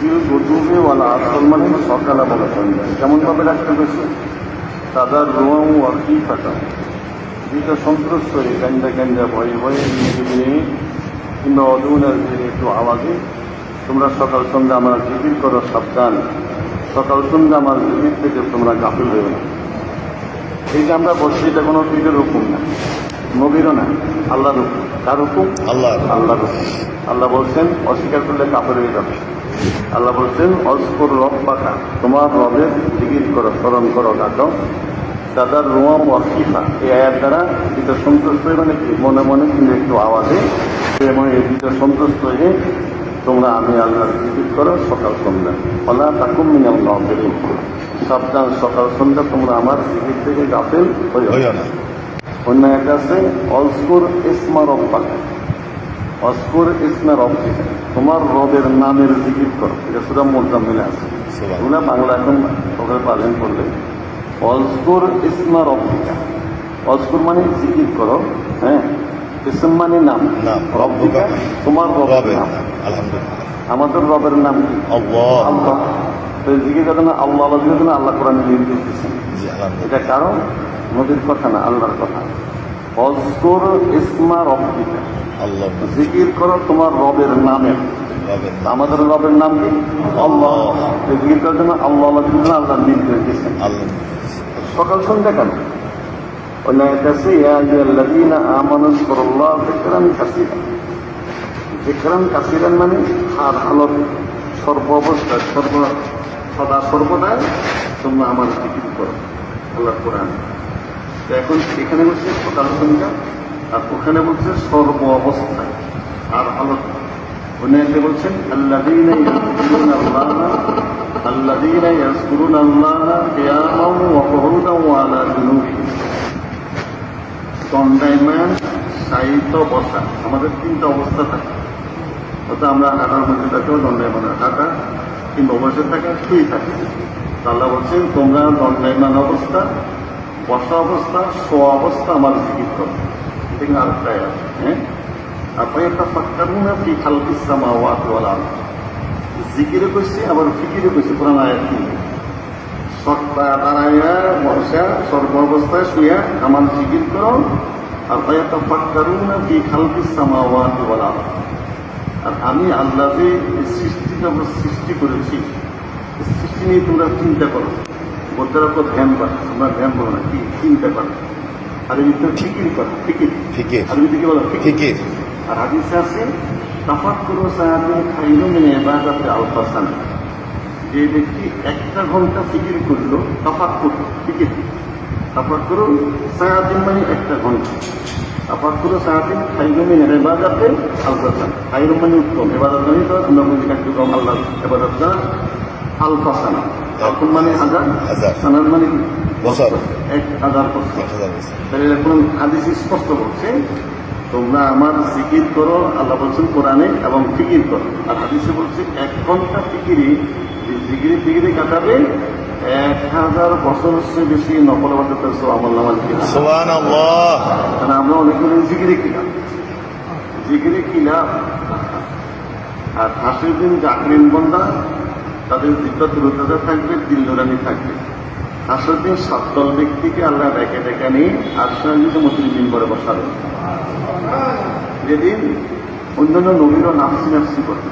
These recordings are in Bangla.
ফিল গদুবে ওয়ালা আসল মানে সকালে বলা সন্ধ্যা কেমনভাবে রাখতে পেরেছে তাদের ফাটা। যেটা সন্ত্রস্ত হয়ে ভয়ে ভয়ে নিয়ে কিংবা অদৌনের একটু আওয়াজে তোমরা সকাল সন্ধ্যা আমার জিকির করো সাবধান। সকাল সন্ধ্যা আমার জিকির থেকে তোমরা গাফিল হয়ে না। এই যে আমরা বলছি এটা কোনো পীরের হুকুম না। নবীরও না আল্লাহর হুকুম। কার হুকুম? আল্লাহ আল্লাহর হুকুম। আল্লাহ বলছেন অস্বীকার করলে কাপড় হয়ে যাবে। আল্লাহ বলছেন অস্কর রব পাকা তোমার রবের জিকির করো স্মরণ করো ডাকো দাদার রোয়াম ওয়াকিফা এই আয়ার দ্বারা যেটা সন্তুষ্ট হয়ে মানে কি? মনে মনে কিন্তু একটু আওয়াজে এবং এই দুটো সন্তুষ্ট হয়ে তোমরা আমি আল্লাহর জিকির করো সকাল সন্ধ্যা। ফলা তাকুম মিনাল গাফিলিন। সাবধান সকাল সন্ধ্যা তোমরা আমার জিকির থেকে গাফিল হইও হইও না। অন্য একটা আছে অলস্কুর ইসমা রব্বা অস্কুর ইসমা রব্বি তোমার রবের নামের জিকির করো। এটা সুরা মোজাম্মিলে আছে। এগুলো বাংলা এখন ওখানে পালন করলে অলস্কুর ইসমা রব্বিকা অলস্কুর মানে জিকির করো হ্যাঁ? ইসম মানে নাম। রব্বিকা। তোমার রবের নাম। নাম। আলহামদুলিল্লাহ। আমাদের রবের নাম কি? আল্লাহ। আল্লাহ। তো জিকির কথা না আল্লাহ আল্লাহ জিকির না আল্লাহ কোরআন নির্দেশ দিচ্ছেন এটা কারণ? নদীর কথা না আল্লাহর কথা। অস্কর ইসমা রব্বিকা আল্লাহ। জিকির করো তোমার রবের নামে। আমাদের রবের নাম কি? আল্লাহ। জিকির করার জন্য আল্লাহ আল্লাহ আল্লাহ সকাল সন্ধ্যা কেন? মানে হালত সর্ব অবস্থায় সর্ব সদা তোমরা আমার জিকির করো। আল্লাহ কোরআন। তো এখন এখানে বলছে সকাল সন্ধ্যা আর ওখানে বলছে সর্ব অবস্থায় আর আলোক উনি বলছেন আমাদের তিনটা অবস্থা থাকে। অর্থাৎ আমরা হাঁটার মধ্যে থাকেও দণ্ডায়মানের হাঁটা, কিংবা বসে থাকা শুয়ে থাকে। তাহলে বলছেন, তোমরা দণ্ডায়মান অবস্থা, বসা অবস্থা স্ব অবস্থা, আমার জিকির আরেকটা আয়াত, হ্যাঁ আপনি একটা ফাক্কারুন ফি খালকিস সামাওয়াতি ওয়াল আরদ আবার ফিকিরে কইছে কোরআন আয়াত সত্তা দাঁড়াইয়া বসা সর্ব অবস্থায় শুয়া আমার জিকির করো আর ভাইয়াটা ফাক্কারুন কি খালকিস সামাওয়াতি ওয়াল আরদ আর আমি আল্লাহ যে এই সৃষ্টি সৃষ্টি করেছি সৃষ্টি নিয়ে তোমরা চিন্তা করো বলতে রাখো ধ্যান করো তোমরা ধ্যান করো না কি চিন্তা করো আর এই ভিতরে ফিকির করো ফিকির ফিকির আর কি বলো? ফিকির আর হাদিসে আছে তাফাক করো সাহায্য খাইল মেনে আলফাসান যে ব্যক্তি একটা ঘণ্টা ফিকির করল তাফাক করল ফিকির তাফাক করো সাহায্য মানে একটা ঘণ্টা। তাফাক করো সাহায্য খাইল মেনে এবাদাতে আলফাসান খাইল মানে উত্তম। এবাদত মানে তো তোমরা বলি কম আল্লাহ। এবাদতটা আলফাসানা এখন মানে হাজার। হাজার। সানার মানে? বছর। এক হাজার বছর। তাহলে এখন হাদিস স্পষ্ট বলছে তোমরা আমার জিকির করো আল্লাহ বলছেন কোরআনে এবং ফিকির করো। আর হাদিসে বলছে এক ঘণ্টা ফিকিরি যে জিকিরে ফিকিরে কাটাবে এক হাজার বছর চেয়ে বেশি নকল বাদ আমল নামাজ কিনা। কারণ আমরা অনেকগুলো জিকিরে কিনা। জিকিরে কিনা। আর হাসির দিন জাকরিন বন্ধা তাদের জিজ্ঞা দূরতা থাকবে দিল নোরানি থাকবে। দিন সাতদল ব্যক্তিকে আল্লাহ ডেকে ডেকে নিয়ে আশ্রয় দিতে মুসলিম করে বসাবে যেদিন অন্যান্য নবীরও নাফসি নাফসি করে।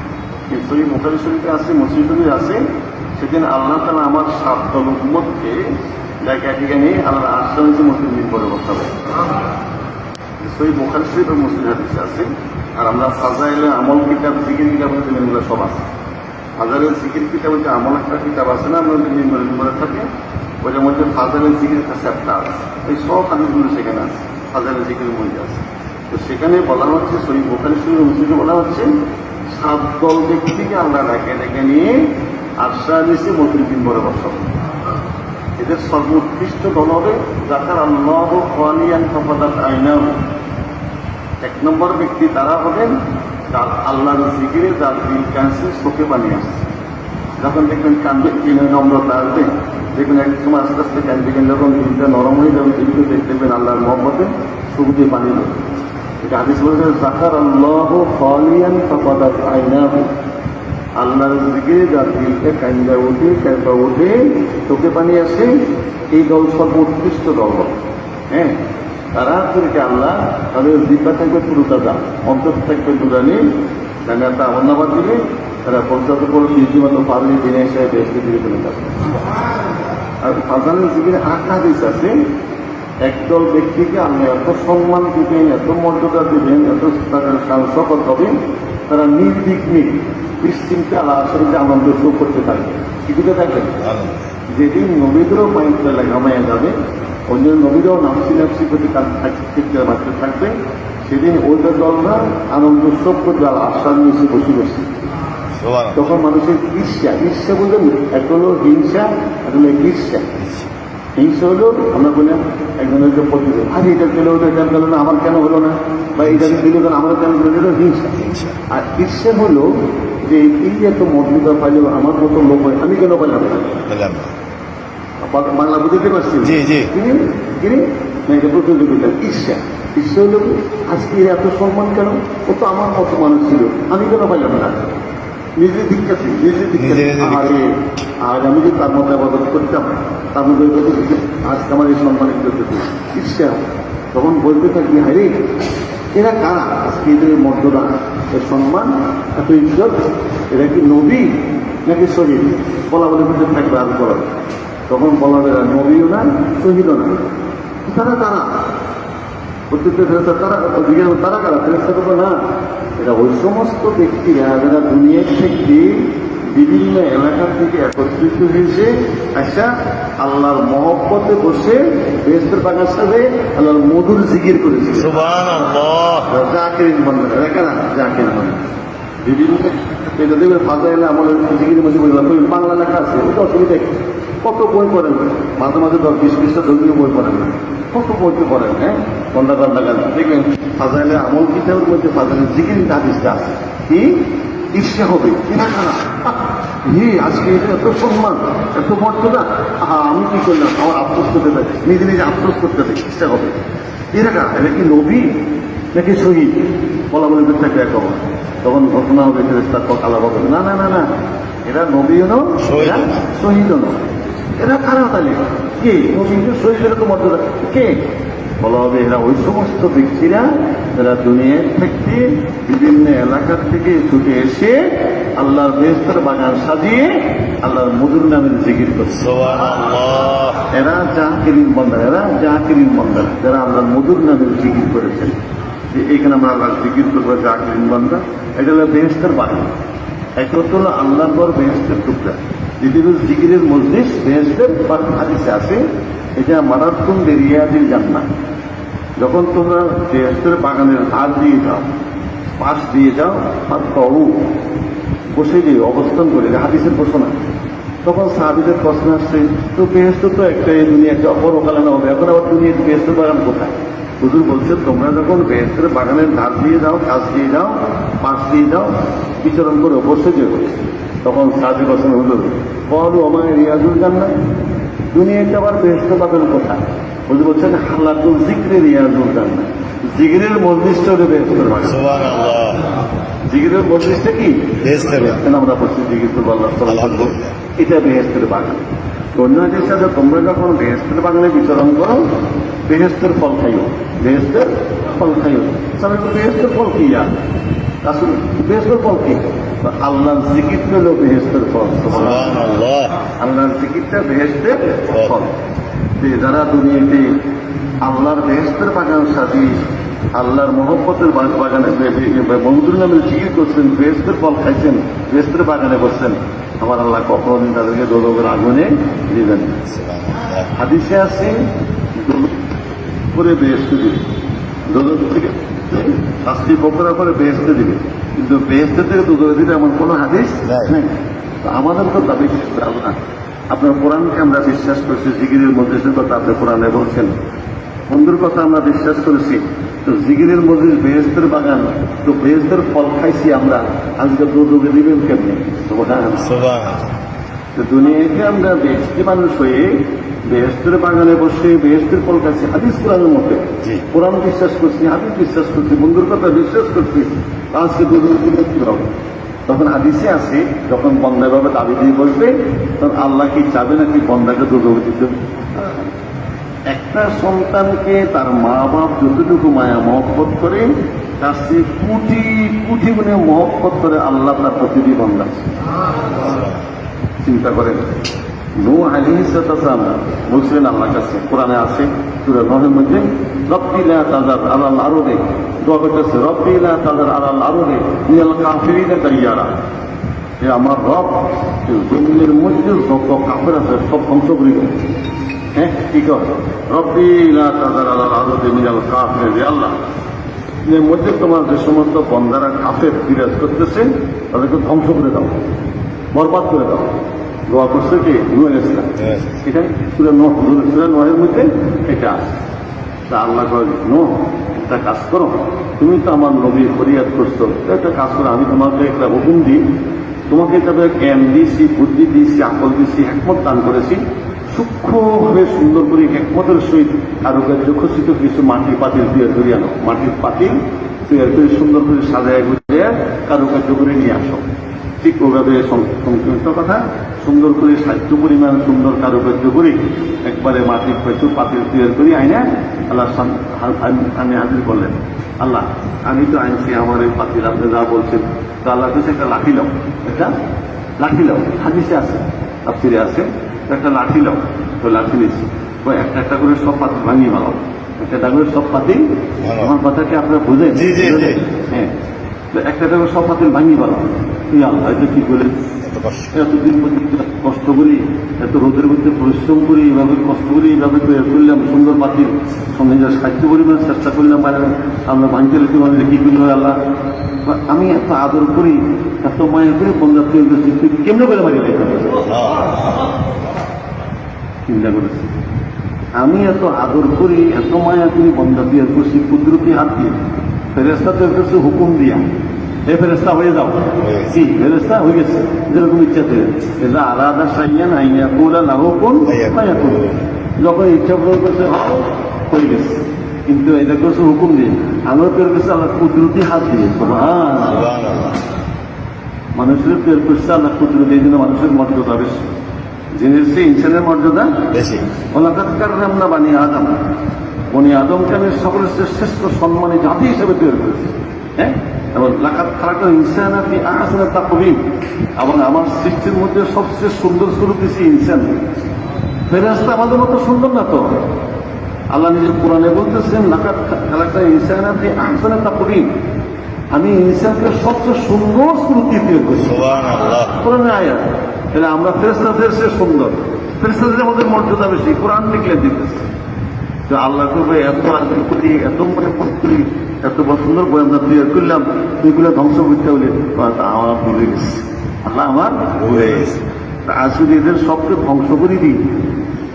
কিন্তু এই মোকালি শরীফে আছে, মুসলিম শরীফে আছে, সেদিন আল্লাহ তালা আমার সাত দল উম্মতকে ডেকে ডেকে নিয়ে আল্লাহ আশ্রয় দিতে মুসলিম করে বসাবে সই বোখারি শরীফ মুসলিম হাদিসে আছে, আর আমরা ফাজাইলে আমল কিতাব, জিকির কিতাব হচ্ছে এগুলো সব আছে। ফাজাইলের জিকির কিতাব হচ্ছে আমল একটা কিতাব আছে না, আমরা মেম্বারে মেম্বারে থাকে ওইটার মধ্যে ফাজাইলের জিকির একটা চ্যাপ্টার আছে। এই সব হাদিসগুলো সেখানে আছে। ফাজাইলের জিকিরের মধ্যে আছে। তো সেখানে বলা হচ্ছে সই বোখারি শরীফ মুসলিমে বলা হচ্ছে, সাত দল ব্যক্তিকে আমরা ডেকে ডেকে নিয়ে আশ্রা দিয়েছি মন্ত্রী মেম্বারে বসাবো এদের সর্বোৎকৃষ্ট দল হবে যাকার আল্লাহ খালিয়ান ফাফাদাত আইনাম এক নম্বর ব্যক্তি তারা হবেন যার আল্লাহর জিকিরে যার দিল ক্যান্সার চোখে বানিয়ে আসছে। যখন দেখবেন কান্দে কিনে নম্রতা আসবে দেখবেন এক সময় আস্তে আস্তে কিনে যখন দিলটা নরম হয়ে যাবে দিলকে দেখবেন আল্লাহর মহব্বতে চোখে পানি আল্লাহর দিকে যার দিলটা কান্দা ওঠে কান্দা ওঠে চোখে পানি আসে, এই দল সর্বোৎকৃষ্ট দল। হ্যাঁ তারা থেকে আল্লাহ, তাদের দিকটা থাকবে পুরো তাজা অন্তর থাকবে দুরানি তাহলে একটা ধন্যবাদ দিবে তারা পঞ্চায়েত করে রীতিমতো পারলে দিনে এসে দেশকে দিকে চলে যাবে। আর ফাজানের জীবনে আট হাদিস আছে একদল ব্যক্তিকে আপনি এত সম্মান দিবেন এত মর্যাদা দিবেন এত তাদের সকল হবেন তারা নির্বিঘ্নে নিশ্চিন্তে আল্লাহ আসলে আনন্দ সুখ করতে থাকবে কিছুতে থাকবে যেদিন নবীদেরও মাইন্ডটা লাগামায়া যাবে অন্য নবীরাও নামসি নামসি প্রতি কাজ থাকতে বাঁচতে থাকবে সেদিন ওইটা দল না আনন্দ সব করবে আর আশ্বাস নিয়ে বসে বসে। তখন মানুষের ঈর্ষা ঈর্ষা বলবেন একটা হলো হিংসা একটা হলো ঈর্ষা। হিংসা হলো আমরা বললাম একজনের যে প্রতিদিন আরে এটা পেল কেন পেল না আমার কেন হলো না? বা এটা দিল কেন আমার কেন পেল এটা হিংসা। আর ঈর্ষা হলো যে এই এত মর্যাদা পাইলো আমার মতো লোক হয় আমি কেন পাইলাম না? বাংলা বুঝতে পারছি? না এটা প্রতিযোগিতা ঈর্ষা। ঈর্ষা হলো আজকে এত সম্মান কেন? ও তো আমার মতো মানুষ ছিল আমি কেন পাইলাম না? নিজে দিকটাছি নিজে নিজে নিজে দিকটাছি। আরে আর আমি যদি তার মতো আবাদত করতাম তার মধ্যে আজকে আমার এই সম্মান করতে ঈর্ষা তখন বলতে থাকি হারে এরা কারা? আজকে এদের মর্যাদা এর সম্মান এত ইজ্জত? এরা কি নবী নাকি শরীর বলা বলে বলতে থাকবে আর বলার তখন বলা এরা নবীও না শহীদও না তারা তারা প্রত্যেকটা ফেরস্তা তারা ওদিকে তারা কারা? ফেরস্তা তো না এরা ওই সমস্ত ব্যক্তিরা যারা দুনিয়ার থেকে বিভিন্ন এলাকা থেকে একত্রিত হয়েছে আচ্ছা আল্লাহর মহব্বতে বসে বেহস্তের বাগার সাথে আল্লাহর মধুর জিকির করেছে। সোবান আল্লাহ জাকিরিন বন্ধ এরা কারা? জাকির বন্ধ বিভিন্ন এটা দেখবে ফাজা এলে আমাদের জিকিরের মধ্যে ওই বাংলা লেখা আছে ওটা অসুবিধা কি? কত বই পড়েন? মাঝে মাঝে দশ বিশ বিশটা ধর্মীয় বই পড়েন না। কত বইতে পড়েন হ্যাঁ? ঘণ্টা ঘণ্টা গান দেখবেন, ফাজাইলে আমল কিতাবের মধ্যে ফাজাইলে জিকির হাদিসটা আছে। কি? ঈর্ষা হবে। এরা কারা হে, আজকে এটা এত সম্মান, এত মর্যাদা। আহা, আমি কি করলাম? আমার আফসোস করতে দেয়। নিজে নিজে আফসোস করতে দেয়। ইচ্ছা হবে। এরা এরা কি নবী? নাকি শহীদ? বলা বলে থাকবে এক তখন ঘটনা হবে ফেরেস্তার কালা বলবে না না না না। এরা নবীও শহীদও এরা না। শহীদও নয়। এরা কারা তাহলে কে? নবীন শহীদের তো মর্যাদা। কে? বলা হবে এরা ওই সমস্ত ব্যক্তিরা যারা দুনিয়ার থেকে বিভিন্ন এলাকার থেকে ছুটে এসে আল্লাহর বেহস্তের বাগান সাজিয়ে আল্লাহর মধুর নামের জিকির করছে। এরা জাহাকিরিন বন্দার এরা জাহাকিরিন বন্দার যারা আল্লাহর মধুর নামের জিকির করেছেন। যে এইখানে আমরা আল্লাহ জিকির করব জাহাকিরিন বন্দা, এটা হলো বেহেস্তের বাগান এক হচ্ছে হলো আল্লাহর পর বেহেস্তের টুকরা। দ্বিতীয় জিকিরের মজলিস বেহেস্তের বা হাদিসে আছে, এটা মারাত্মক রিয়াদির জান্নাত? যখন তোমরা বেহেস্তের বাগানের হাত দিয়ে যাও, পাশ দিয়ে যাও আর তরু বসে গিয়ে অবস্থান করে হাদিসের ঘোষণা। তখন সাহাবিদের প্রশ্ন আসছে, তো বেহেস্ত তো একটা দুনিয়া একটা অপরকালে না হবে, এখন আবার দুনিয়া বেহেস্তের বাগান কোথায়? হুজুর বলছে তোমরা যখন বেহেস্তের বাগানের ধার দিয়ে যাও কাজ দিয়ে যাও পাশ দিয়ে যাও বিচরণ করে বসে যেও তখন সাহাবি বসেন হুজুর বলো আমার রিয়াজুল জান্নাত দুনিয়াতে আবার বেহেস্ত পাবেন কোথায়? হুজুর বলছেন হালাতুল জিক্রে রিয়াজুল জান্নাত জিগরের মজলিসটা হলে বেহেস্তের বাগান। জিগরের মজলিসটা কি? বাগান। আমরা বলছি বলব, এটা বেহেস্তের বাগান। অন্যদের সাথে তোমরা যখন বেহেস্তের বাগানে বিচরণ করো, বেহেস্তের ফল খাইও। বেহেস্তের ফল খাইও। তাহলে তো বেহেস্তের ফল কি আর আসলে বেহেস্তের ফল কি? আল্লাহর জিকির পেল বেহেস্তের ফল আল্লাহর জিকিরটা বেহেস্তের ফল। যারা দুনিয়াতে আল্লাহর বেহেস্তের বাগান সাজিয়ে আল্লাহর মহব্বতের বাগানে বন্ধুর নামে জিকির করছেন বেহেস্তের ফল খাইছেন বেহেস্তের বাগানে বসছেন। আমার আল্লাহ কখনোদিন তাদেরকে দোলকের আগুনে দিবেন হাদিসে আছে করে বেহেস্তে দিবে। দোলক থেকে শাস্তি পকড়া করে বেহেস্তে দিবে। কিন্তু বেহেস্তে থেকে দুদক দিবে এমন কোনো হাদিস নাই। আমাদের তো দাবি না আপনার কোরআনকে আমরা বিশ্বাস করছি জিগিরের মজলিসের কথা আপনি কোরআনে বলছেন। বন্ধুর কথা আমরা বিশ্বাস করেছি। তো জিগিরের মজলিস বেহেস্তের বাগান তো বেহেস্তের ফল খাইছি আমরা। আজকে দুদকে দিবেন কেমনি? তো দুনিয়াতে আমরা বেহেস্তি মানুষ হয়ে বেহেস্তের বাগানে বসে বেহেস্তের ফল খাইছি। হাদিস কোরআনের মধ্যে জি। কোরআন বিশ্বাস করছি হাদিস বিশ্বাস করছি বন্ধুর কথা বিশ্বাস করছি। আজকে দুজন কি হবে? তখন হাদিসে আছে যখন বন্দা এভাবে দাবি দিয়ে বসবে তখন আল্লাহ কি চাবে নাকি বন্দাকে দুর্গতি দিতে একটা সন্তানকে তার মা বাপ যতটুকু মায়া মহব্বত করে, তার সে কোটি কোটি গুণে মহব্বত করে আল্লাহ তার প্রতিটি চিন্তা করেন নূ আলিহিসাম বলছিলেন আল্লাহ কাছে, কোরআনে আছে, সুরা নহের মধ্যে রব্বিলা তাজার আলাল আরবে দোয়া করতেছে রব্বিলা তাজার আলাল আরবে নিয়াল কাফিরিনা দাইয়ারা এ আমার রব জমিনের মধ্যে যত কাফের আছে সব ধ্বংস করে কি কর? আলাল কাফির আল্লাহ। এর মধ্যে তোমার যে সমস্ত বন্দারা কাফের বিরাজ করতেছে তাদেরকে ধ্বংস করে দাও বরবাদ করে দাও। দোয়া করছে কি? নুয়ে গেছিলাম Yes. এটা সুরা নহ। সুরা নহের মধ্যে এটা আছে। তা আল্লাহ কয় নো একটা কাজ করো। তুমি তো আমার নবী ফরিয়াদ করছ। একটা কাজ করো আমি তোমাকে একটা হুকুম দিই। তোমাকে তবে জ্ঞান দিয়েছি বুদ্ধি দিয়েছি আকল দিয়েছি একমত দান করেছি। সূক্ষ্মভাবে সুন্দর করে একমতের সহিত কারুকার্য খচিত কিছু মাটির পাতিল তৈরি করে আনো। মাটির পাতিল তৈরি করে সুন্দর করে সাজায় গুছিয়ে কারুকার্য করে নিয়ে আসো। ঠিক ওভাবে সংক্ষিপ্ত কথা, সুন্দর করে সাহিত্য পরিমাণ সুন্দর কারুকার্য করি একবারে মাটির প্রচুর পাতিল তৈরি করি আইনা আল্লাহ আমি হাজির করলেন। আল্লাহ, আমি তো আনছি আমার এই পাতিল, আপনি যা বলছেন, তো আল্লাহ কাছে একটা লাঠি লাও। একটা লাঠি লাও, হাদিসে আছে, তাফসিরে আছে। একটা লাঠি লাও তো লাঠি নিচ্ছি। তো একটা একটা করে সব পাতি ভাঙিয়ে ভালো একটা একটা করে সব পাতি আমার কথা কি আপনারা বুঝেন। হ্যাঁ। তো একটা একটা করে সব পাতিল ভাঙিয়ে ভালো তুই আল্লাহ এটা কি কষ্ট। এতদিন পর্যন্ত কষ্ট করি এত রোদের মধ্যে পরিশ্রম করি এইভাবে কষ্ট করি এইভাবে তৈরি করলাম সুন্দর পাতিল সঙ্গে যা সাহায্য পরিমাণ চেষ্টা করলাম মানে আমরা ভাঙতে লিখতে মানে কি করল আল্লাহ? আমি এত আদর করি এত মায়া করে বন্ধা তৈরি করছি তুই কেমনে করে মারি চিন্তা করেছি। আমি এত আদর করি এত মায়া করি বন্ধা দিয়ে করছি কুদরতি হাত দিয়ে। ফেরেস্তা তৈরি করছে হুকুম দিয়া। এ ফেরেস্তা হয়ে যাও। কি ফেরেস্তা হয়ে গেছে। যেরকম ইচ্ছা থেকে এটা আলাদা সাইয়ান আইয়া কোলা লাভ কোন মায়া কোন। যখন ইচ্ছা প্রয়োগ করছে হয়ে গেছে। কিন্তু এটা করছে হুকুম দিয়ে। আমরা তৈরি করছে আল্লাহ কুদরতি হাত দিয়ে। মানুষের তৈরি করছে আল্লাহ কুদরতি এই জন্য মানুষের মর্যাদা বেশি। জিনিস ইনসানের মর্যাদা? বেশি। ওলাকাত কাররামনা বানি আদম। বনি আদমকে আমি সকলের শ্রেষ্ঠ সম্মানী জাতি হিসেবে তৈরি করেছি। হ্যাঁ? এবং লাকাত খারাপ ইনসান আপনি আসানা তা কবিম এবং আমার সৃষ্টির মধ্যে সবচেয়ে সুন্দর স্বরূপ দিয়েছি ইনসান। ফেরাস্তা আমাদের মতো সুন্দর না তো? আল্লাহ নিজের কোরআনে বলতেছেন লাকাত খালাকা ইনসান আপনি আসানা তা কবি আমি ইনসানকে সবচেয়ে সুন্দর স্বরূপ দিয়ে তৈরি করেছি। কোরআনে আয়াত। তাহলে আমরা ফেরেস্তাদের সে সুন্দর। ফেরেস্তাদের আমাদের মর্যাদা বেশি, কোরআন লিখলে দিতেছে। তো আল্লাহ করবে, এত আজকে করি এত মনে করি এত সুন্দর বই আমরা তৈরি করলাম, এগুলো ধ্বংস করতে হলে আমার ভুলে গেছে। আল্লাহ আমার ভুলে গেছে। আজ এদের সবকে ধ্বংস করে দিই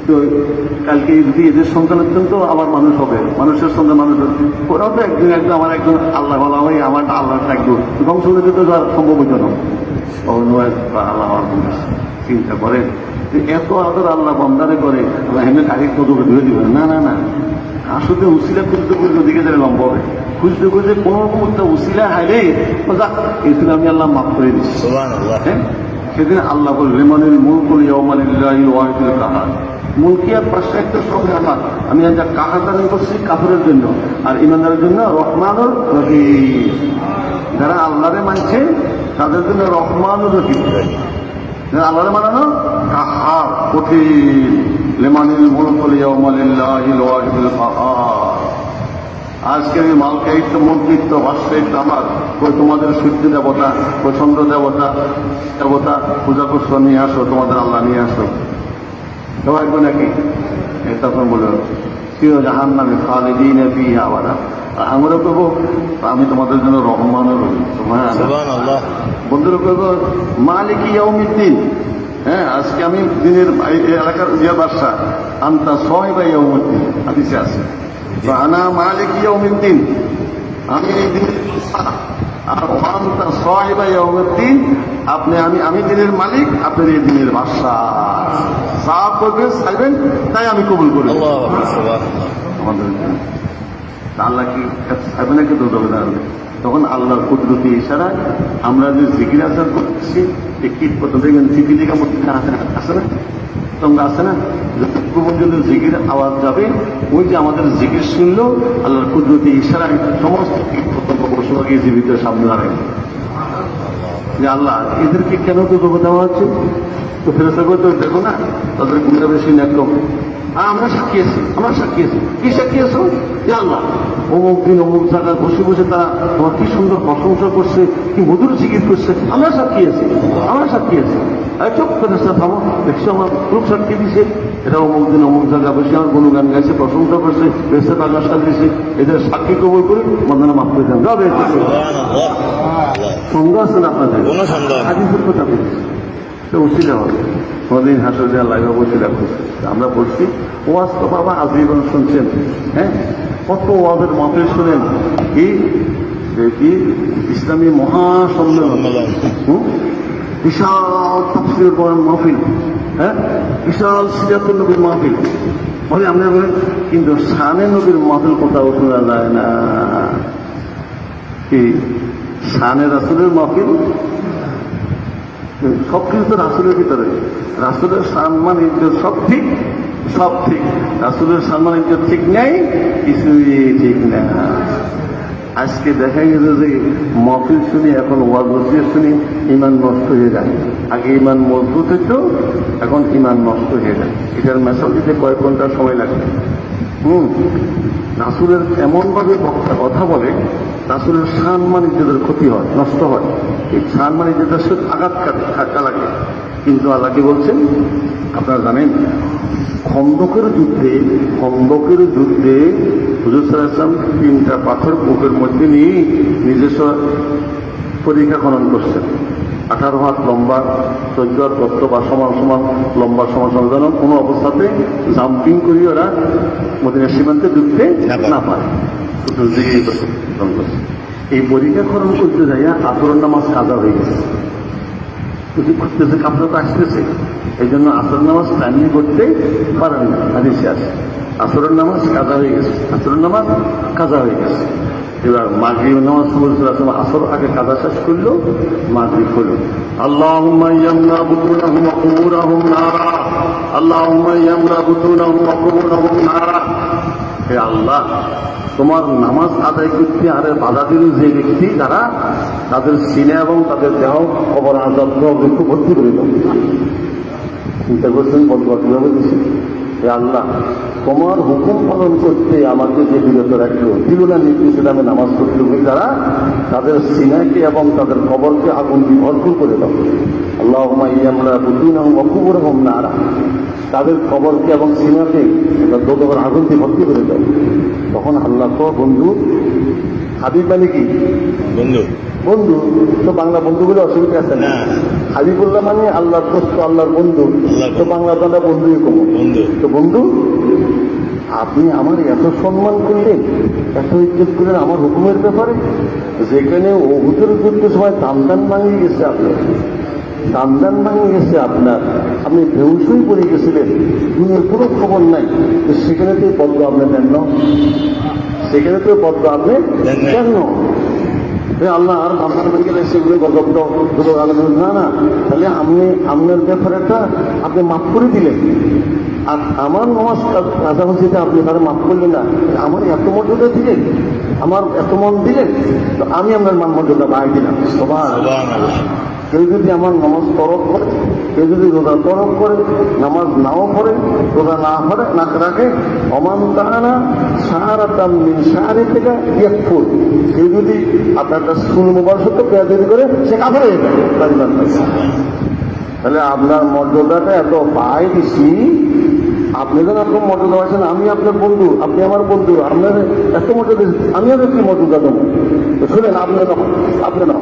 তো কালকে যদি এদের সন্তানের জন্য তো আবার মানুষ হবে মানুষের সন্তান মানুষ হবে। ওরাও তো একজন একজন আমার একজন আল্লাহ বলা হয় আমার আল্লাহ থাকব ধ্বংস করে দিতে তো আর সম্ভব হতো না। আল্লাহ আমার চিন্তা করেন এত আদর আল্লাহ বন্দারে করে হেমে কাকে কত ধরে দিবে না না না। আসলে উসিলা খুঁজতে খুঁজতে ওদিকে যাবে লম্বা হবে। খুঁজতে খুঁজতে কোনো রকম একটা উসিলা হাইলে যাক এই আমি আল্লাহ মাফ করে দিচ্ছি। হ্যাঁ? সেদিন আল্লাহ বল রেমানুল মুলকুল ইয়াউমালিল্লাহি ওয়াহিদুল কাহার। মুলকিয়ার পাশে একটা সব আমার আমি কাহার দান করছি কাফরের জন্য। আর ইমানদারের জন্য রহমানুর রহিম। যারা আল্লাহরে মানছে, তাদের জন্য রহমানুর রহিম। যারা আল্লাহরে মানানো, কাহার, কঠিন। আজকে আমি মালকায়িত্ব মন্ত্রিত্ব বাস্তায়িত্ব আমার ওই তোমাদের সূর্য দেবতা চন্দ্র দেবতা দেবতা, পূজা করছ, নিয়ে আসো, তোমাদের আল্লাহ নিয়ে আসো। কেউ আসবে নাকি তখন বলল চির জাহান নামে খালিদিন আবার আমরা করব আমি তোমাদের জন্য সুবহানাল্লাহ। বন্ধুরা করব মালিক ইয়াউমিদ্দিন। হ্যাঁ আজকে আমি দিনের এলাকার ইয়া বাদশা আন্তা ছয় বা ইয়াউমিদ্দিন হাদিসে আছে। আনা মালিক ইয়াউমিদ্দিন। আমি এই দিনের। আর আন্তা ছয় বা ইয়াউমিদ্দিন। আপনি আমি আমি দিনের মালিক আপনার এই দিনের বাদশা যা করবেন চাইবেন তাই আমি কবুল করি। আল্লাহু। আমাদের কি চাইবে নাকি তো দেবে না? তখন আল্লাহর কুদরতি ইশারায় আমরা যে জিকির আচার করছি এই কীট পতঙ্গ দেখবেন জিকির দিকে মধ্যে আসে না তোমরা আসে না? পর্যন্ত জিকির আওয়াজ যাবে ওই যে আমাদের জিকির শুনল আল্লাহর কুদরতি ইশারায় সমস্ত কীট পতঙ্গ পশু জীবিত সামনে দাঁড়ায়। যে আল্লাহ এদেরকে কেন তো দেওয়া হচ্ছে? তো ফেরত তো দেখো না তাদের গুণা বেশি না কম আর আমরা সাক্ষী আছি আমরা সাক্ষী আছি। কি সাক্ষী আছো? আল্লাহ। অমুক দিন অমুক জায়গায় বসে বসে তারা তোমার কি সুন্দর প্রশংসা করছে কি মধুর জিজ্ঞেস করছে। আমরা সাক্ষী আছি আমরা সাক্ষী আছি। আর চোখ ফেরেস্তা থামো। দেখছ আমার খুব সাক্ষী দিছে। এটা অমুক দিন অমুক জায়গায় বসে আমার গুণগান গাইছে প্রশংসা করছে বেসে টাকা দিছে। এদের সাক্ষী কবল করি মন্দানা মাফ করে দেন। সন্দেহ আছে না আপনাদের? কোনো। হাদিসের কথা বলছি। তো উচিত হবে কোনদিন হাসর দেওয়া লাইভ বসে করছে আমরা বলছি ওয়াজ তো বাবা আজীবন শুনছেন। হ্যাঁ? কত ওয়াজের মাপে শুনেন। কি? কি? ইসলামী মহাসম্মেলন? বিশাল তফসিল করার মাহফিল। হ্যাঁ? বিশাল সিরাতুল নবীর মাহফিল। বলে আমরা বলি, কিন্তু সানে নবীর মাহফিল কোথাও শোনা যায় না। কি? শানে রাসুলের মাহফিল? সব কিছু তো রাসুলের ভিতরে। রাসুলের সম্মান, ইজ্জত সব ঠিক সব ঠিক। রাসুলের সম্মান, ইজ্জত ঠিক নেই, কিছুই ঠিক না। আজকে দেখা গেছে যে মফিল শুনি, এখন ওয়াজ বসিয়ে শুনি ইমান নষ্ট হয়ে যায়। আগে ইমান মজবুত হতো এখন ইমান নষ্ট হয়ে যায়। এটার মেসেজ দিতে কয়েক ঘণ্টা সময় লাগবে। হুম রাসুলের এমনভাবে বক্তা কথা বলে রাসুলের সম্মান ইজ্জতের ক্ষতি হয়, নষ্ট হয়। এই সম্মান ইজ্জতের সাথে আঘাত কাটে লাগে। কিন্তু আল্লাহ কি বলছেন? আপনারা জানেন, খন্দকের যুদ্ধে খন্দকের যুদ্ধে হুজুর সাল্লাম তিনটা পাথর বুকের মধ্যে নিয়ে নিজস্ব পরীক্ষা খনন করছেন। আঠারো হাত লম্বা চোদ্দ হাত তত্ত্ব বা সমান সমান লম্বা সমান সমান যেন কোনো অবস্থাতে জাম্পিং করি ওরা মদিনার সীমান্তে ঢুকতে না পারে। এই পরীক্ষা খনন করতে যাইয়া আসরের নামাজ কাজা হয়ে গেছে। যদি করতেছে কাপড় তো আসতেছে। এই জন্য আসর নামাজ টাইমিং করতে পারেন না। হাদিসে আছে। আসরের নামাজ কাজা হয়ে গেছে। আসরের নামাজ কাজা হয়ে গেছে। এবার মাগরিব নামাজ বলছিল আসলে আসর আগে কাজা শেষ করল মাগরিব হলো বুতুনাহুম ওয়া কুবুরাহুম নারা। আল্লাহুম্মা ইয়ামনা বুতুনাহুম ওয়া কুবুরাহুম নারা। হে আল্লাহ, তোমার নামাজ আদায় করতে আরে বাধা দিল যে ব্যক্তি, তারা তাদের সিনে এবং তাদের দেহ খবর আজাদ ভর্তি করে দাও চিন্তা করছেন বদলা কীভাবে দিচ্ছে হে আল্লাহ তোমার হুকুম পালন করতে আমাকে যে বিরত রাখল দিল না নির্দেশ আমি নামাজ পড়তে হবে যারা তাদের সিনাকে এবং তাদের কবরকে আগুন দিয়ে ভরপুর করে দাও। আল্লাহ আমরা বুঝুন এবং অকুবর হম না তাদের কবরকে এবং সিনাকে দোদকের আগুন দিয়ে ভর্তি করে দাও। তখন আল্লাহ তো বন্ধু হাবিব মানে কি? বন্ধু। বন্ধু। তো বাংলা বন্ধুগুলো অসুবিধা আছে না? না। হাবিবুল্লাহ মানে আল্লাহর দোস্ত আল্লাহর বন্ধু। তো বাংলা দাদা বন্ধুই কম তো বন্ধু আপনি আমার এত সম্মান করলেন এত ইজ্জত করলেন আমার হুকুমের ব্যাপারে যেখানে ওহুদের যুদ্ধের সময় দান দান ভাঙিয়ে গেছে আপনার। দান দান ভাঙিয়ে গেছে আপনার। আপনি বেউসই পড়ে গেছিলেন। দুনিয়ার কোনো খবর নাই। তো সেখানে তো পদ্ম আপনি দেন না। সেখানে তো পদ্ম আপনি দেন না। এ আল্লাহ আর বান্দার বাড়ি গেলে সেগুলো গল্প না না, তাহলে আপনি, আপনার ব্যাপারটা আপনি মাফ করে দিলেন। আর আমার নমাজ মসজিদে আপনি তারা মাফ করলেন না। আমার এত মর্যাদা দিলেন, আমার এত মন দিলেন, তো আমি আপনার মান মর্যাদা বাড়াই দিলাম। সবার কেউ যদি আমার নামাজ তরক করে, কেউ যদি রোজা তরক করে, নামাজ নাও পড়ে, রোজা না করে, না রাখে, অমান তাহানা সাহারাতাম মিন সাহারি থেকে এক ফুল কেউ যদি আপনার কাছে স্কুল মোবাইল সত্য পেয়াদি করে, সে কাপড় তাহলে আপনার মর্যাদাটা এত পাই দিছি আপনি যেন আপনার মর্যাদা আছেন আমি আপনার বন্ধু, আপনি আমার বন্ধু, আপনার এত মর্যাদা, আমি আর মর্যাদা দেবো? শুনেন, আপনি নাও আপনি নাও।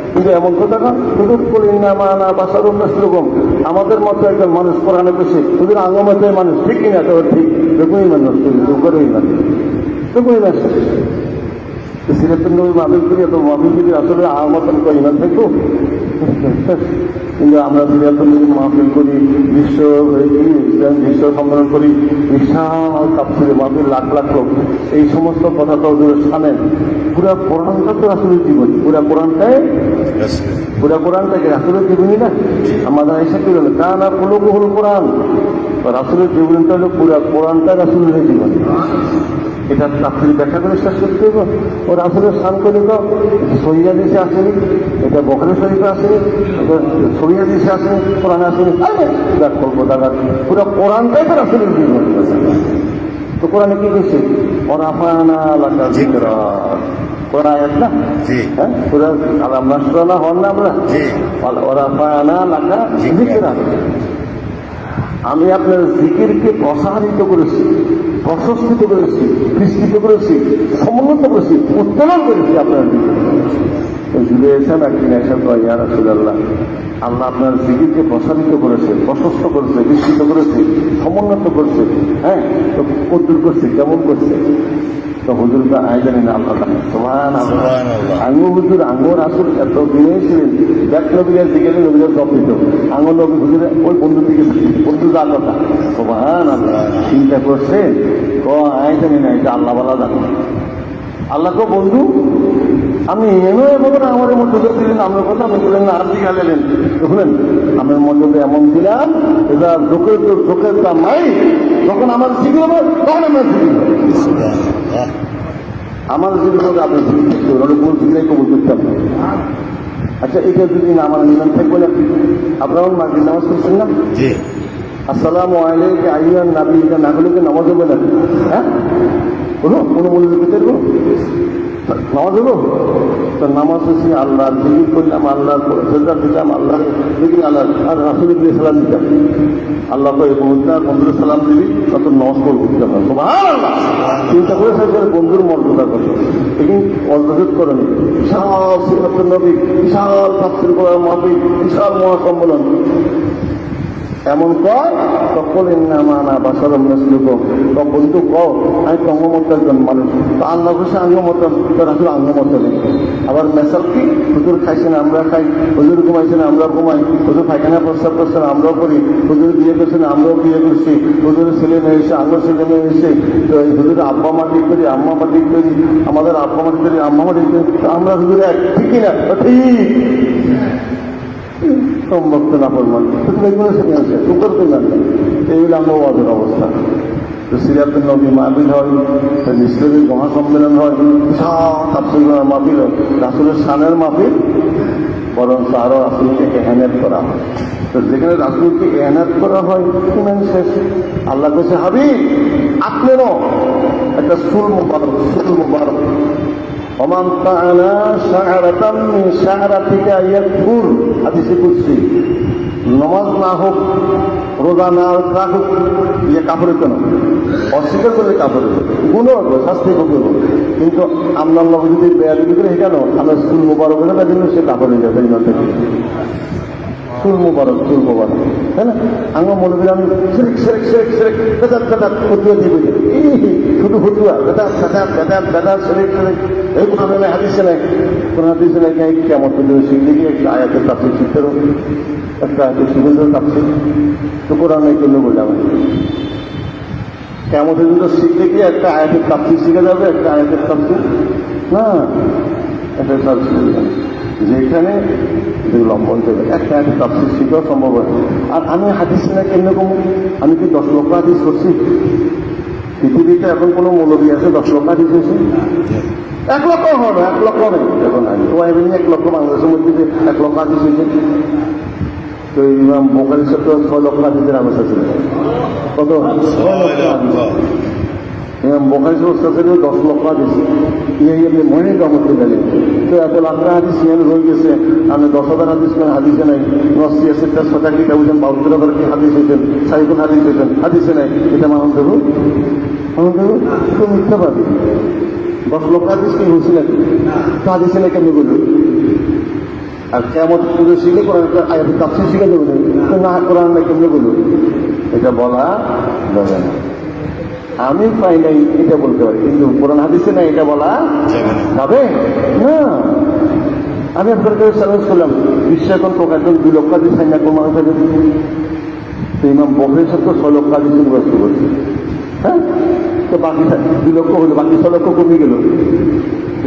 কিন্তু এমন কথা না শুধু করি না মানা বাসার সেরকম। আমাদের মতো একজন মানুষ কোরআনে বেশি শুধু আঙ্গমতে মানুষ, ঠিক কিনা? তো ঠিক, রকমই মানুষ তো করেই রকমই দেখুনই নবী করি এত মাহবিল করি আসলে করি না কিন্তু আমরা নবী করি বিশ্ব ইসলাম বিশ্ব সম্মেলন করি বিশাল কাপড়ে মাহবিল লাখ লাখ লোক। এই সমস্ত কথা তো ওদের পুরা কোরআনটা তো আসলে জীবন। পুরা কোরআনটাই? পুরা কোরআনটাকে রাসুলের জীবনী না? আমাদের এসে কি বলে? তা না পুলো কোরআন। রাসুলের জীবনটা হলো পুরা কোরআনটা রাসুলের জীবন। এটা আপনি ব্যাখ্যা করে শেষ করতে হবে। ও রাসুলের স্নান করে তো সরিয়া দেশে আসেনি। এটা বকরে শরীফে আসেনি। এটা সরিয়া দেশে আসেনি। কোরআনে আসেনি। দেখ কল্পতা পুরো কোরআনটাই তো রাসুলের জীবন তো কোরআনে কি করছে ওরাফানা লাকা জিকরা কোরআন আয়াত না। হ্যাঁ? পুরো আলাম নাসরানা হন না আমরা? লাকা জিকরা। জিকরা আমি আপনার জিকিরকে প্রসারিত করেছি। প্রশস্তিত করেছি বিস্তৃত করেছি সমুন্নত করেছি, উত্তোলন করেছি আপনার জুড়ে এসেন একদিন এসে তো ইয়ার রাসূলুল্লাহ, আল্লাহ আপনার জিকিরকে প্রসারিত করেছে, প্রশস্ত করেছে বিস্তৃত করেছে, সমুন্নত করছে হ্যাঁ? তো কদ্দুর করছে, কেমন করছে? তো হুজুর তো আয় জানি না আল্লাহ সোহান সুবহানাল্লাহ। আঙ্গু হুজুর আঙ্গুর আসুর এত বিনয় ছিলেন দেখ নবীর দিকে নবীর জব দিত আঙ্গুর নবী হুজুরে ওই বন্ধুর দিকে বন্ধু যা কথা। সোহান আল্লাহ চিন্তা করছে ক আয় জানি না এটা আল্লাহ বলা জানে। আল্লাহ তো বন্ধু? আমি এমন এমন আমার মধ্যে দিলেন আমার কথা আমি বললেন না দিকে আলেন দেখলেন আমার মধ্যে এমন দিলাম এটা চোখের তো চোখের তা নাই। যখন আমার শিখে হবে তখন আমার শিখে আমার যদি লোক আপনি করতে হবে কোন জিজ্ঞাসা কবুল করতাম। না আচ্ছা এটা যদি না আমার নিলাম থাকবে না আপনারা মাগরিব নামাজ করছেন না? আসসালামু আলাইকুম আইয়ান নাবি এটা না হলে নামাজ হবে না? হ্যাঁ? কোনো মনে করতে পারব নামাজ হলো? নামাজ হচ্ছে আল্লাহ জিকির করলাম আল্লাহ সেজা দিলাম আল্লাহ জিকির আল্লাহ আর রাসুলের দিয়ে সালাম দিতাম আল্লাহ বন্ধুটা বন্ধুর সালাম দিবি তত করতে হবে সুবহানাল্লাহ! চিন্তা করে সে বন্ধুর মর্যাদা করে এটি অন্তর্গত করেন। বিশাল সিরাতুল নবী, বিশাল তাফসীর করার মাহফিল বিশাল মহাসম্মেলন। এমন কর, তখন নামানা বাসার মেসলুক তো বন্ধু কও, আমি তো অঙ্গমত একজন মানুষ। তো আল্লাহ বসে আঙ্গমতন তো রাসুল আঙ্গমতন আবার মেসাল কি? হুজুর খাইছেন আমরা খাই। হুজুর ঘুমাইছেন আমরা ঘুমাই। হুজুর পায়খানা প্রস্তাব করছেন আমরাও করি। হুজুর বিয়ে করছেন আমরাও বিয়ে করছি। হুজুরের ছেলে মেয়ে এসে আঙ্গুর ছেলে মেয়ে এসে, তো এই হুজুরের আব্বা মা ঠিক করি, আম্মা মা ঠিক করি, আমাদের আব্বা মা ঠিক করি, আম্মা মা ঠিক করি আমরা হুজুর এক, ঠিকই না? তো ঠিক সম্ভক্ত না পরিমাণ তুমি এগুলো সেখানে আছে সুন্দর করলেন এইগুলো আমরা ওয়াদের অবস্থা। তো সিরাতুল নবী মাহবিল হয় ইসলামী মহাসম্মেলন হয়, বিশাল মাহবিল হয়। রাসুলের সানের মাহবিল বরং আরও রাসুলকে এহানাত করা হয়। তো যেখানে রাসুলকে এহানাত করা হয় শেষ। আল্লাহ কাছে হাবি আপনারও একটা সুল মুবারক সুল মুবারক। অমান তানা সাহারাতাম সাহারা থেকে আইয়া ফুল হাদিসে করছি নমাজ না হোক, রোজা না না ইয়ে কাপড়ে কেন অস্বীকার করলে কাপড়ে গুণ হবে শাস্তি হবে। কিন্তু আমরা যদি বেয়াদি করে কেন আমরা স্কুল মোবারক হলে তার জন্য সে কাপড়ে যাবে এই চুল মুবারক চুল মুবারক তাই না? আমার মনে করি আমি সেরেক সেরেক সেরেক সেরেক বেদাত বেদাত ফতুয়া দিয়ে বুঝি শুধু ফতুয়া বেদাত বেদাত বেদাত বেদাত সেরেক সেরেক। এই কোনো আমি হাদিসে নাই। কোনো হাদিসে নাই কেন কেমন শিখলে গিয়ে একটা আয়াতের কাছে শিখতে হবে। একটা আয়াতের সুগন্ধের কাছে তো কোরআন এই করলে বললাম কেমন কিন্তু শিখতে গিয়ে একটা আয়াতের কাছে শিখে যাবে, একটা আয়াতের কাছে না শিখে যাবে যেখানে লম্বন দেবে একটা একটা তাফসির শিখাও সম্ভব হয়। আর আমি হাদিস না কীরকম আমি কি দশ লক্ষ হাদিস করছি? পৃথিবীতে এখন কোনো মৌলবী আছে দশ লক্ষ হাদিস হয়েছে এক লক্ষ হবে এক লক্ষ নেই। এখন আমি তো এমনি এক লক্ষ বাংলাদেশের মধ্যে এক লক্ষ হাদিস হয়েছে। তো ইমাম বোকারি তো ছয় লক্ষ হাদিসের আলোচনা ছিল কত? বোখারি ওস্তাদের দশ লক্ষ হাদিস। ইয়ে এমনি মনে রহমতুল গেলে তো এত লাখ হাদিস ইয়ান রয়ে গেছে। আমি দশ হাজার হাদিস মানে হাদিসে নাই। নসি আছে, তার ছটা কি বুঝেন বাউদ্দুর হাজার কি হাদিস হয়েছেন সাইকুল হাদিস হয়েছেন হাদিসে নাই। এটা মানুষ দেবো? মানুষ দেবো? তো মিথ্যা পাবি দশ লক্ষ হাদিস কি হয়েছিল তো হাদিসে নাই কেমনি বলবে? আর কেমন পুজো শিখে কোরআন আয়াতের তাফসির শিখে দেবে না তো না, কোরআন না কেমনে বলব? এটা বলা যাবে না। আমি পাই নাই এটা বলতে পারি। কিন্তু কোরআন হাদিসে না এটা বলা যাবে না। আমি আপনার কাছে চ্যালেঞ্জ করলাম বিশ্ব এখন প্রকাশন দুই লক্ষ হাদিস সাইন এখন মানুষ আছে। তো ইমাম বকরের সাথে ছয় লক্ষ হাদিস মুখস্থ করছে। হ্যাঁ? তো বাকি দুই লক্ষ হলো বাকি ছয় লক্ষ কমে গেল।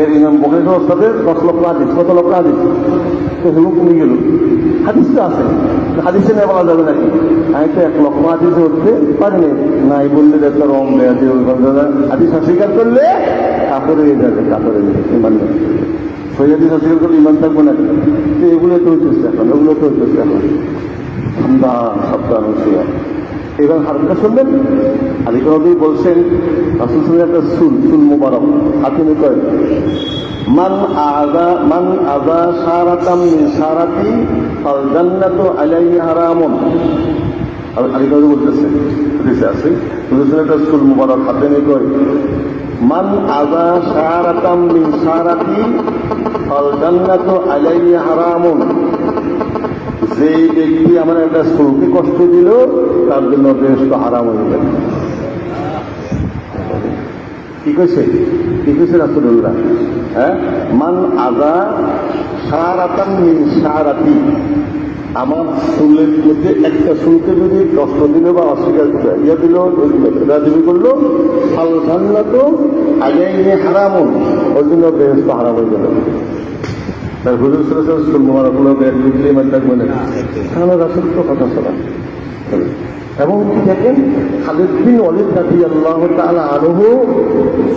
এর ইমাম বকরের সাথে দশ লক্ষ হাদিস কত লক্ষ হাদিস? তো সেগুলো কমে গেল। হাদিস তো আছে। হাদিসে না বলা যাবে নাকি? আমি তো এক লক্ষ হাদিস ধরতে পারিনি নাই। বললে একটা রং যে হাদিস অস্বীকার করলে কাপড় হয়ে যাবে, কাপড়ে ইমান নেই। হাদিস অস্বীকার করলে ইমান থাকবে না তো এগুলো তো হইতেছে এখন ওগুলো তো হইতেছে এখন। ঠান্ডা সপ্তাহ এবার হারটা শুনবেন আলিকা নবী বলছেন রাসুল একটা সুল সুল মুবারক। আপনি কয়, মান আদা মান আদা সারাতাম সারাতি ফাল জান্নাতু আলাইহি হারামুন। আর আলিকা নবী বলতেছে, হাদিসে আছে একটা সুল মুবারক। হাতে নিয়ে মান আদা সারাতাম সারাতি ফাল জান্নাতু আলাইহি হারামুন। যে ব্যক্তি আমার একটা স্কুলকে কষ্ট দিল, তার জন্য বেশ তো হারাম হয়ে গেল। কি কইছে? কি কইছে রাসুল্লাহ হ্যাঁ? মান আদা সারাতান মিন সারাতি আমার চুলের মধ্যে একটা চুলকে যদি কষ্ট দিল বা অস্বীকার করে ইয়া দিল রাজবি করল ফাল তো আগে নিয়ে হারামুন। ওই জন্য বেহস্ত হারাম হয়ে গেল। তার হুজুর সাল্লাল্লাহু আলাইহি ওয়াসাল্লাম মারাকুল্লাহ বের দিলে মান থাকবে না তাহলে রাসূল তো কথা শোনা। এবং কি দেখেন? খালিদ বিন ওয়ালিদ রাদিয়াল্লাহু তাআলা আনহু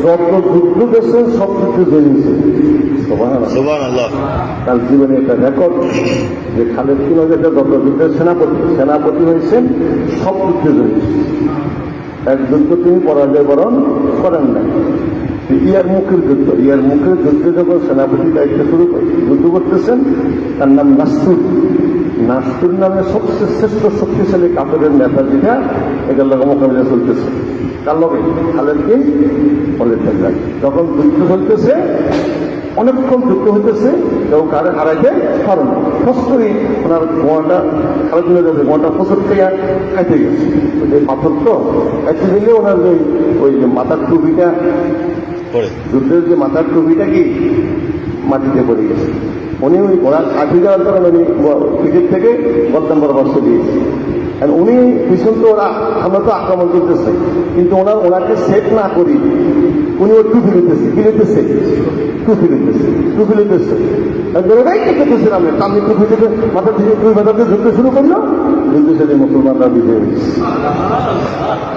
যত যুদ্ধ গেছেন সব জড়িয়েছে সুবহানাল্লাহ। তার জীবনে একটা রেকর্ড যে খালেদ বিন ওয়ালিদ যত যুদ্ধের সেনাপতি সেনাপতি হয়েছেন সব যুদ্ধে জড়িয়েছে এক যুদ্ধ তিনি পরাজয় বরণ করেন না ইয়ার মুখের যুদ্ধ, ইয়ার মুখের যুদ্ধে যখন সেনাপতি দায়িত্ব শুরু যুদ্ধ করতেছেন, তার নাম নাস্তুর নাস্তুর নামে সবচেয়ে শ্রেষ্ঠ শক্তিশালী কাপড়ের নেতা যেটা এটার লোক মোকাবিলা চলতেছে। তার লগে খালেদ বিন ওয়ালিদ রাদিয়াল্লাহু আনহু। যখন যুদ্ধ চলতেছে, অনেকক্ষণ যুদ্ধ হইতেছে এবং কারে হারাইতে পারেন ফস করে ওনার গোয়াটা হয়ে যাবে গোয়াটা ফসল খেয়ে খাইতে গেছে। ওই যে পাথর তো, খাইতে দিলে ওনার ওই যে মাথার টুপিটা যুদ্ধের যে মাথার টুপিটা কি মাটিতে পড়ে গেছে উনি ওই ঘোড়ার কাঠি যাওয়ার কারণে উনি ক্রিকেট থেকে বদনাম বরবাস্ত দিয়েছে আর উনি পিছন তো ওরা আমরা তো আক্রমণ করতেছে কিন্তু ওনার ওনাকে সেট না করি উনি ওর টুপি নিতেছে কি নিতেছে টুপি নিতেছে টুপি নিতেছে আর বেরোটাই আমি তা আমি টুপি থেকে মাথা থেকে দুই মাথাতে যুদ্ধ শুরু করল যুদ্ধ সেটি মুসলমানরা বিজয় হয়েছে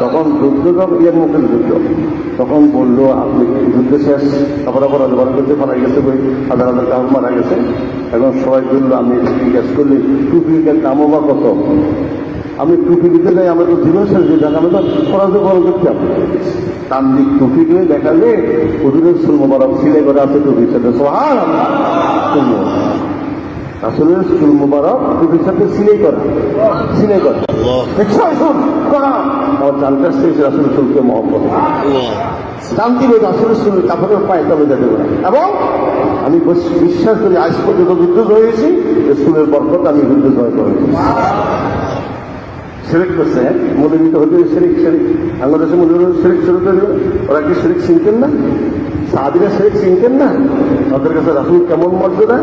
তখন যুদ্ধ যখন ইয়ের মুখের যুদ্ধ। তখন বলল, আপনি যুদ্ধ শেষ? তারপর আবার বড় করতে মারা গেছে বই হাজার হাজার কাজ মারা গেছে। এখন সবাই বলল, আমি জিজ্ঞেস করলে টুপির দামও বা কত? আমি টুপি দিতে যাই আমার তো জীবন শেষ যাক আমি তো পরাজয় বড় করতাম তার দিক টুপি দিয়ে দেখালে হুজুরের সুল মোবারক সিলে করে আছে টুপির সাথে সোহান আসলে সুল মোবারক টুপির সাথে সিলাই করা। সিলাই করা। আমার চেয়েছে আসলে চলতে মহব্বত আল্লাহ। শান্তি বোধ আসলে শুনে কাপড়ের পায়ে তবে যেতে পারে এবং আমি বস- বিশ্বাস করি আজ পর্যন্ত যুদ্ধ জয়েছি যে সুরের বরকত আমি যুদ্ধ জয় করেছি সেরেক করছে হ্যাঁ? মনোনীত হতে সেরেক সেরেক বাংলাদেশে মনোনীত সেরেক শুরু করে ওরা কি সেরেক চিনতেন না? সাহাবিরা সেরেক চিনতেন না? ওদের কাছে রাসুল কেমন মর্যাদা?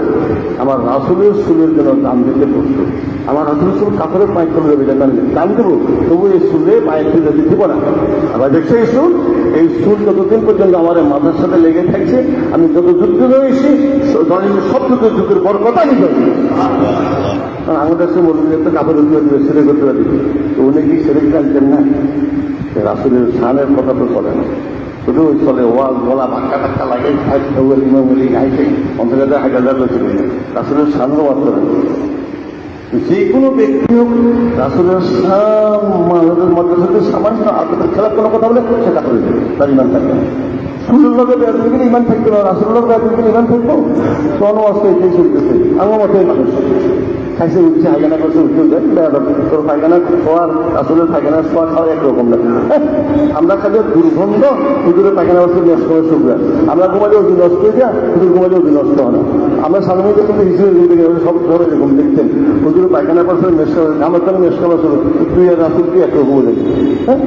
আমার রাসুলের সুলের জন্য দাম দিতে প্রস্তুত। আমার রাসুল সুল কাপড়ের পায়ে করে দেবে জানেন দাম দেবো? তবু এই সুলে পায়ে তুলে দিতে পারে না। আবার দেখছ এই সুল? এই সুল যতদিন পর্যন্ত আমার মাথার সাথে লেগে থাকছে, আমি যত যুদ্ধ রয়েছি সব যুদ্ধ যুদ্ধের বড় কথা কারণ আমাদের কাছে মনে একটা কাপড় উপরে দিবে সেরে করতে পারি। তো উনি কি সেরে জানতেন না? রাসুলের সানের কথা তো চলে না। শুধু ওই চলে ওয়াল গলা ধাক্কা ধাক্কা লাগে ইমামলি গাইছে অন্তর্গত হাজার হাজার লোক রাসুলের করে। না। যে কোনো ব্যক্তি হোক, রাসুলের মধ্যে সামান্য আপনাদের খেলার কোনো কথা বলে সে কাপড়ে দেবে তার ইমান থাকবে লোকে বেড়াতে গেলে ইমান থাকবে না, রাসুলের বেড়াতে গেলে ইমান থাকব কোন অবস্থা এটাই চলতেছে আমার মতে মানুষ। খাইছে উঠছে পায়খানা করছে উঠতে বেয়াদব। তোর পায়খানা খাওয়ার আসলে পায়খানা খাওয়া খাওয়া একরকম না হ্যাঁ, আমরা খালি দুর্গন্ধ হুজুরের পায়খানা বস্তু নষ্ট করে শুকবে আমরা ঘুমালে ওজন নষ্ট হয়ে যায় হুজুর ঘুমালে ওজন নষ্ট হয় না। আমরা সাধারণত কিন্তু হিসেবে ঘুরতে গেলে সব ধরে এরকম দেখতেন হুজুরের পায়খানা করছে মেসকা আমার তো মেসকা বছর তুই আর রাসুল তুই একরকম দেখি হ্যাঁ